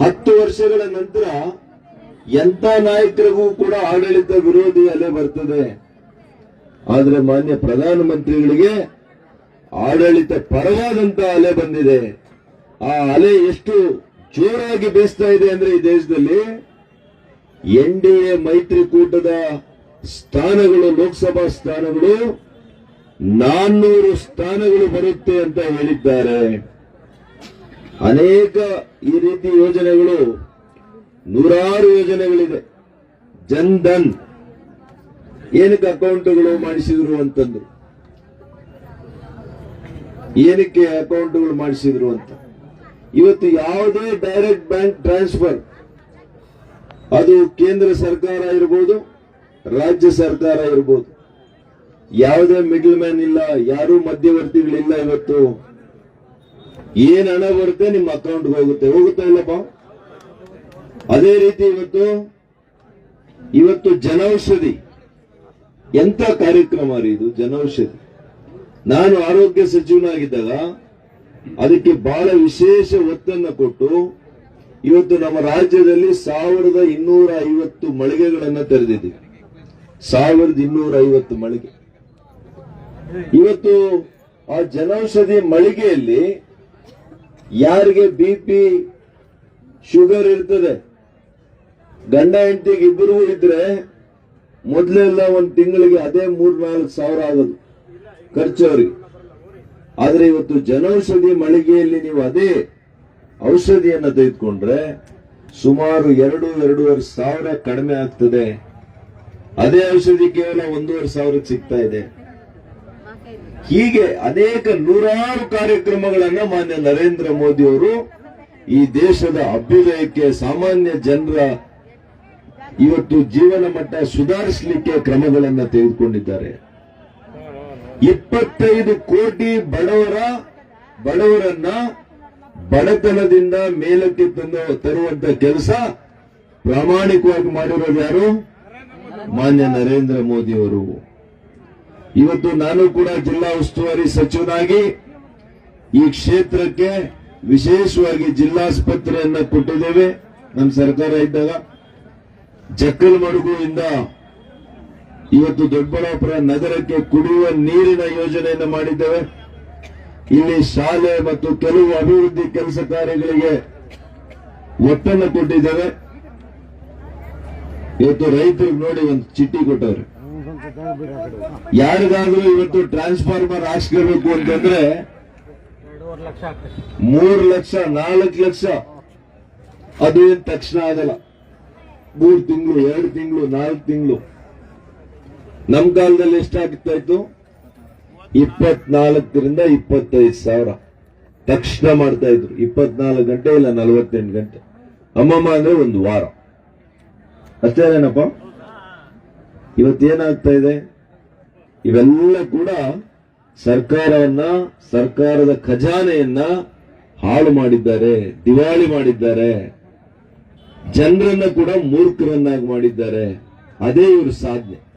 ಹತ್ತು ವರ್ಷಗಳ ನಂತರ ಎಂತ ನಾಯಕರಿಗೂ ಕೂಡ ಆಡಳಿತ ವಿರೋಧಿ ಅಲೆ ಬರ್ತದೆ. ಆದ್ರೆ ಮಾನ್ಯ ಪ್ರಧಾನಮಂತ್ರಿಗಳಿಗೆ ಆಡಳಿತ ಪರವಾದಂತ ಅಲೆ ಬಂದಿದೆ. ಆ ಅಲೆ ಎಷ್ಟು ಜೋರಾಗಿ ಬೇಸ್ತಾ ಇದೆ ಅಂದ್ರೆ ಈ ದೇಶದಲ್ಲಿ ಎನ್ ಡಿ ಎ ಮೈತ್ರಿಕೂಟದ ಸ್ಥಾನಗಳು, ಲೋಕಸಭಾ ಸ್ಥಾನಗಳು ನಾನ್ನೂರು ಸ್ಥಾನಗಳು ಬರುತ್ತೆ ಅಂತ ಹೇಳಿದ್ದಾರೆ. ಅನೇಕ ಈ ರೀತಿ ಯೋಜನೆಗಳು, ನೂರಾರು ಯೋಜನೆಗಳಿದೆ. ಜನ್ ಧನ್. ಏನಕ್ಕೆ ಅಕೌಂಟ್ಗಳು ಮಾಡಿಸಿದ್ರು ಅಂತಂದ್ರು? ಏನಕ್ಕೆ ಅಕೌಂಟ್ಗಳು ಮಾಡಿಸಿದ್ರು ಅಂತ? ಇವತ್ತು ಯಾವುದೇ ಡೈರೆಕ್ಟ್ ಬ್ಯಾಂಕ್ ಟ್ರಾನ್ಸ್ಫರ್, ಅದು ಕೇಂದ್ರ ಸರ್ಕಾರ ಇರಬಹುದು ರಾಜ್ಯ ಸರ್ಕಾರ ಇರಬಹುದು ಯಾವುದೇ ಮಿಡಲ್ ಮ್ಯಾನ್ ಇಲ್ಲ, ಯಾರು ಮಧ್ಯವರ್ತಿಗಳಿಲ್ಲ ಇವತ್ತು. ಏನ್ ಹಣ ಬರುತ್ತೆ ನಿಮ್ಮ ಅಕೌಂಟ್ಗೆ ಹೋಗುತ್ತೆ. ಹೋಗುತ್ತಾ ಇಲ್ಲಪ್ಪ? ಅದೇ ರೀತಿ ಇವತ್ತು ಇವತ್ತು ಜನೌಷಧಿ. ಎಂತ ಕಾರ್ಯಕ್ರಮ ರೀ ಇದು? ಜನೌಷಧಿ. ನಾನು ಆರೋಗ್ಯ ಸಚಿವನಾಗಿದ್ದಾಗ ಅದಕ್ಕೆ ಬಹಳ ವಿಶೇಷ ಒತ್ತನ್ನು ಕೊಟ್ಟು ಇವತ್ತು ನಮ್ಮ ರಾಜ್ಯದಲ್ಲಿ ಸಾವಿರದ ಇನ್ನೂರ ಐವತ್ತು ಮಳಿಗೆಗಳನ್ನ ತೆರೆದಿದ್ದೀವಿ. ಸಾವಿರದ ಇನ್ನೂರ ಐವತ್ತು ಮಳಿಗೆ. ಇವತ್ತು ಆ ಜನೌಷಧಿ ಮಳಿಗೆಯಲ್ಲಿ ಯಾರಿಗೆ ಬಿ ಪಿ ಶುಗರ್ ಇರ್ತದೆ, ಗಂಡ ಹೆಂಡತಿಗೆ ಇಬ್ಬರಿಗೂ ಇದ್ರೆ ಮೊದಲೆಲ್ಲ ಒಂದು ತಿಂಗಳಿಗೆ ಅದೇ ಮೂರ್ ನಾಲ್ಕು ಸಾವಿರ ಆಗೋದು ಖರ್ಚು ಅವ್ರಿಗೆ. ಆದ್ರೆ ಇವತ್ತು ಜನೌಷಧಿ ಮಳಿಗೆಯಲ್ಲಿ ನೀವು ಅದೇ ಔಷಧಿಯನ್ನು ತೆಗೆದುಕೊಂಡ್ರೆ ಸುಮಾರು ಎರಡು, ಎರಡೂವರೆ ಸಾವಿರ ಕಡಿಮೆ ಆಗ್ತದೆ. ಅದೇ ಔಷಧಿ ಕೇವಲ ಒಂದೂವರೆ ಸಾವಿರಕ್ಕೆ ಸಿಗ್ತಾ ಇದೆ. ಹೀಗೆ ಅನೇಕ ನೂರಾರು ಕಾರ್ಯಕ್ರಮಗಳನ್ನ ಮಾನ್ಯ ನರೇಂದ್ರ ಮೋದಿ ಅವರು ಈ ದೇಶದ ಅಭ್ಯುದಯಕ್ಕೆ ಸಾಮಾನ್ಯ ಜನರ ಇವತ್ತು ಜೀವನ ಮಟ್ಟ ಸುಧಾರಿಸಲಿಕ್ಕೆ ಕ್ರಮಗಳನ್ನು ತೆಗೆದುಕೊಂಡಿದ್ದಾರೆ. ಇಪ್ಪತ್ತೈದು ಕೋಟಿ ಬಡವರ ಬಡವರನ್ನ ಬಡತನದಿಂದ ಮೇಲಕ್ಕೆ ತಂದು ತರುವಂತ ಕೆಲಸ ಪ್ರಾಮಾಣಿಕವಾಗಿ ಮಾಡಿರೋದು ಯಾರು? ಮಾನ್ಯ ನರೇಂದ್ರ ಮೋದಿ ಅವರು. ಇವತ್ತು ನಾನು ಕೂಡ ಜಿಲ್ಲಾ ಉಸ್ತುವಾರಿ ಸಚಿವನಾಗಿ ಈ ಕ್ಷೇತ್ರಕ್ಕೆ ವಿಶೇಷವಾಗಿ ಜಿಲ್ಲಾಸ್ಪತ್ರೆಯನ್ನ ಕೊಟ್ಟಿದ್ದೇವೆ. ನಮ್ಮ ಸರ್ಕಾರ ಇದ್ದಾಗ ಜಕ್ಕಲ್ ಮಡುಗುವಿಂದ ಇವತ್ತು ದೊಡ್ಡಬಳ್ಳಾಪುರ ನಗರಕ್ಕೆ ಕುಡಿಯುವ ನೀರಿನ ಯೋಜನೆಯನ್ನು ಮಾಡಿದ್ದೇವೆ. ಇಲ್ಲಿ ಶಾಲೆ ಮತ್ತು ಕೆಲವು ಅಭಿವೃದ್ಧಿ ಕೆಲಸ ಕಾರ್ಯಗಳಿಗೆ ಒತ್ತನ್ನು ಕೊಟ್ಟಿದ್ದೇವೆ. ಇವತ್ತು ರೈತರಿಗೆ ನೋಡಿ ಒಂದು ಚಿಟ್ಟಿ ಕೊಟ್ಟವ್ರೆ. ಯಾರಿಗಾದ್ರೂ ಇವತ್ತು ಟ್ರಾನ್ಸ್ಫಾರ್ಮರ್ ಹಾಕ್ಸ್ಕೋಬೇಕು ಅಂತಂದ್ರೆ ಮೂರು ಲಕ್ಷ ನಾಲ್ಕು ಲಕ್ಷ. ಅದು ಏನ್ ತಕ್ಷಣ ಆಗಲ್ಲ. ಮೂರು ತಿಂಗಳು ಎರಡು ತಿಂಗಳು ನಾಲ್ಕು ತಿಂಗಳು. ನಮ್ ಕಾಲದಲ್ಲಿ ಎಷ್ಟಾಗ್ತಾ ಇತ್ತು? ಇಪ್ಪತ್ನಾಲ್ಕರಿಂದ ಇಪ್ಪತ್ತೈದು ಸಾವಿರ. ತಕ್ಷಣ ಮಾಡ್ತಾ ಇದ್ರು. ಇಪ್ಪತ್ನಾಲ್ಕು ಗಂಟೆ ಇಲ್ಲ ನಲವತ್ತೆಂಟು ಗಂಟೆ. ಅಮ್ಮಮ್ಮ ಅಂದ್ರೆ ಒಂದು ವಾರ. ಅಷ್ಟೇನೇನಪ್ಪ ಇವತ್ತೇನಾಗ್ತಾ ಇದೆ? ಇವೆಲ್ಲ ಕೂಡ ಸರ್ಕಾರವನ್ನ, ಸರ್ಕಾರದ ಖಜಾನೆಯನ್ನ ಹಾಳು ಮಾಡಿದ್ದಾರೆ, ದಿವಾಳಿ ಮಾಡಿದ್ದಾರೆ. ಜನರನ್ನ ಕೂಡ ಮೂರ್ಖರನ್ನಾಗಿ ಮಾಡಿದ್ದಾರೆ. ಅದೇ ಇವರು ಸಾಧನೆ.